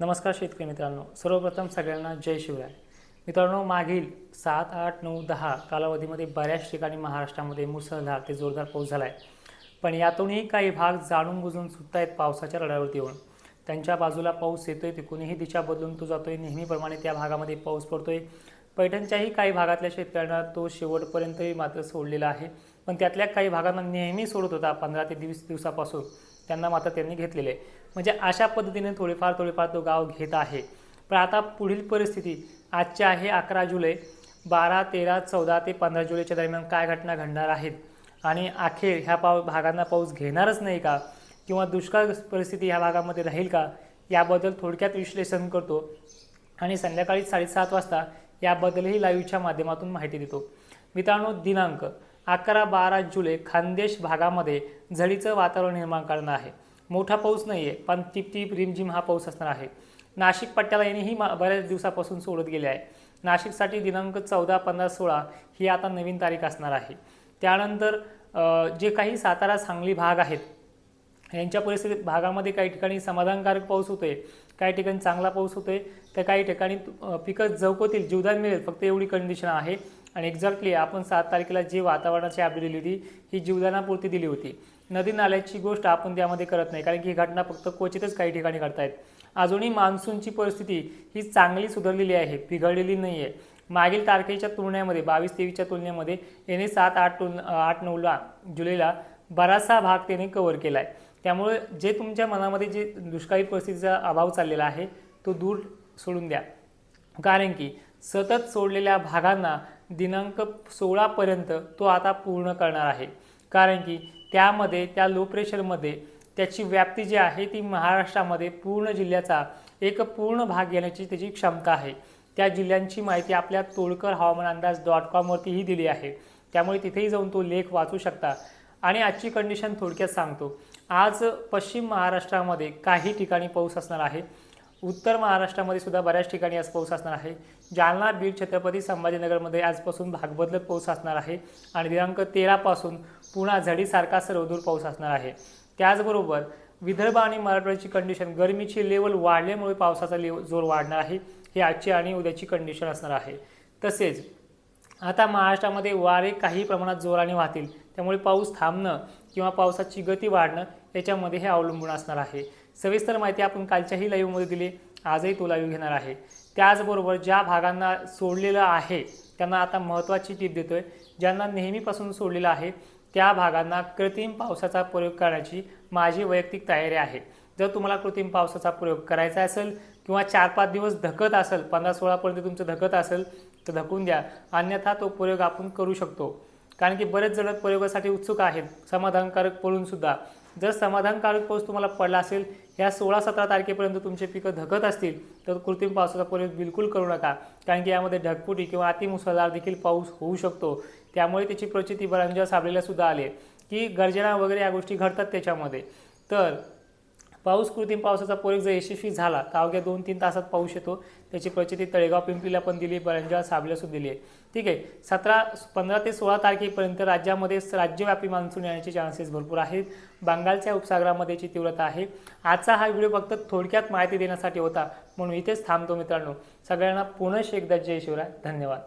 नमस्कार शेतकरी मित्रांनो. सर्वप्रथम सगळ्यांना जय शिवराय. मित्रांनो मागील सात आठ नऊ दहा कालावधीमध्ये बऱ्याच ठिकाणी महाराष्ट्रामध्ये मुसळधार ते जोरदार पाऊस झाला आहे पण यातूनही काही भाग जाणून बुजून सुद्धा आहेत पावसाच्या रडावरती येऊन त्यांच्या बाजूला पाऊस येतोय तिकूनही दिशा बदलून तो जातोय. नेहमीप्रमाणे त्या भागामध्ये पाऊस पडतोय. पैठणच्याही काही भागातल्या शेतकऱ्यांना तो शेवटपर्यंतही मात्र सोडलेला आहे. पण त्यातल्या काही भागांना नेहमी सोडत होता पंधरा ते वीस दिवसापासून. त्यांना मात्र त्यांनी घेतलेले. आहे म्हणजे अशा पद्धतीने थोडेफार थोडेफार तो गाव घेत आहे. पण आता पुढील परिस्थिती आजची आहे अकरा जुलै. बारा तेरा चौदा ते पंधरा जुलैच्या दरम्यान काय घटना घडणार आहेत? आणि अखेर ह्या पाव भागांना पाऊस घेणारच नाही का? किंवा दुष्काळ परिस्थिती ह्या भागामध्ये राहील का? याबद्दल थोडक्यात विश्लेषण करतो. आणि संध्याकाळी साडेसात वाजता याबद्दलही लाईव्हच्या माध्यमातून माहिती देतो. मित्रांनो दिनांक अकरा बारा जुलै खानदेश भागामध्ये झडीचं वातावरण निर्माण करणार आहे. मोठा पाऊस नाही आहे पण टिप टिप रिमझिम हा पाऊस असणार आहे. नाशिक पट्ट्याला येणेही मा बऱ्याच दिवसापासून सोडत गेले आहे. नाशिकसाठी दिनांक चौदा पंधरा सोळा ही आता नवीन तारीख असणार आहे. त्यानंतर जे काही सातारा सांगली भाग आहेत यांच्या परिस्थितीत भागामध्ये काही ठिकाणी समाधानकारक पाऊस होतोय काही ठिकाणी चांगला पाऊस होतोय तर काही ठिकाणी पिकं जवकोतील जीवदान मिळेल फक्त एवढी कंडिशन आहे. आणि एक्झॅक्टली आपण सात तारखेला जी वातावरणाची अपडेट दिली होती ही जीवदानापुरती दिली होती. नदी नाल्याची गोष्ट आपण त्यामध्ये करत नाही कारण की ही घटना फक्त क्वचितच काही ठिकाणी घडतायत. अजूनही मान्सूनची परिस्थिती ही चांगली सुधारलेली आहे बिघडलेली नाही आहे मागील तारखेच्या तुलनेमध्ये बावीस तेवीसच्या तुलनेमध्ये याने सात आठ तुल आठ नऊला जुलैला बराचसा भाग त्याने कव्हर केला आहे त्यामुळे जे तुमच्या मनामध्ये जे दुष्काळी परिस्थितीचा अभाव चाललेला आहे तो दूर सोडून द्या. कारण की सतत सोडलेल्या भागांना दिनांक सोळापर्यंत तो आता पूर्ण करणार आहे. कारण की त्यामध्ये त्या लो प्रेशरमध्ये त्याची व्याप्ती जी आहे ती महाराष्ट्रामध्ये पूर्ण जिल्ह्याचा एक पूर्ण भाग घेण्याची त्याची क्षमता आहे. त्या जिल्ह्यांची माहिती आपल्या तोडकर हवामान अंदाज डॉट कॉमवरतीही दिली आहे. त्यामुळे तिथेही जाऊन तो लेख वाचू शकता. आणि आजची कंडिशन थोडक्यात सांगतो. आज पश्चिम महाराष्ट्रामध्ये काही ठिकाणी पाऊस असणार आहे. उत्तर महाराष्ट्रामध्ये सुद्धा बऱ्याच ठिकाणी आज पाऊस असणार आहे. जालना बीड छत्रपती संभाजीनगरमध्ये आजपासून भाग बदलत पाऊस असणार आहे आणि दिनांक तेरापासून पुन्हा झडीसारखा सर्वदूर पाऊस असणार आहे. त्याचबरोबर विदर्भ आणि मराठवाड्याची कंडिशन गरमीची लेवल वाढल्यामुळे पावसाचा लेव जोर वाढणार आहे. ही आजची आणि उद्याची कंडिशन असणार आहे. तसेच आता महाराष्ट्रामध्ये वारे काही प्रमाणात जोराने वाहतील. त्यामुळे पाऊस थांबणं किंवा पावसाची गती वाढणं याच्यामध्ये हे अवलंबून असणार आहे. सविस्तर माहिती आपण कालच्याही लाईव्हमध्ये दिली. आजही तो लाईव्ह घेणार आहे. त्याचबरोबर ज्या भागांना सोडलेलं आहे त्यांना आता महत्त्वाची टीप आहे ज्यांना नेहमीपासून सोडलेलं आहे त्या भागांना कृत्रिम पावसाचा प्रयोग करण्याची माझी वैयक्तिक तयारी आहे. जर तुम्हाला कृत्रिम पावसाचा प्रयोग करायचा असेल किंवा चार पाच दिवस धकत असेल पंधरा सोळापर्यंत तुमचं धकत असेल तर धकून द्या. अन्यथा तो प्रयोग आपण करू शकतो. कारण की बरेच जण प्रयोगासाठी उत्सुक आहेत. समाधानकारक पळूनसुद्धा जर समाधानकारक पाऊस तुम्हाला पडला असेल या सोळा सतरा तारखेपर्यंत तुमचे पिकं धकत असतील तर कृत्रिम पावसाचा प्रयोग बिलकुल करू नका. कारण की यामध्ये ढगपुटी किंवा अतिमुसळधार देखील पाऊस होऊ शकतो. त्यामुळे त्याची प्रचिती बरांजा साबलेला सुद्धा आले. की गर्जना वगैरे या गोष्टी घडतात त्याच्यामध्ये. तर पाऊस कृत्रिम पावसाचा प्रयोग जर यशस्वी झाला तर अवघ्या दोन तीन तासात पाऊस येतो. त्याची प्रचिती तळेगाव पिंपरीला पण दिली बरंजा साबलासुद्धा दिली आहे. ठीक आहे सतरा पंधरा ते सोळा तारखेपर्यंत राज्यामध्ये राज्यव्यापी मान्सून येण्याचे चान्सेस भरपूर आहेत. बंगालच्या उपसागरामध्ये याची तीव्रता आहे. आजचा हा व्हिडिओ फक्त थोडक्यात माहिती देण्यासाठी होता म्हणून इथेच थांबतो मित्रांनो. सगळ्यांना पुनश एकदा जय शिवराय. धन्यवाद.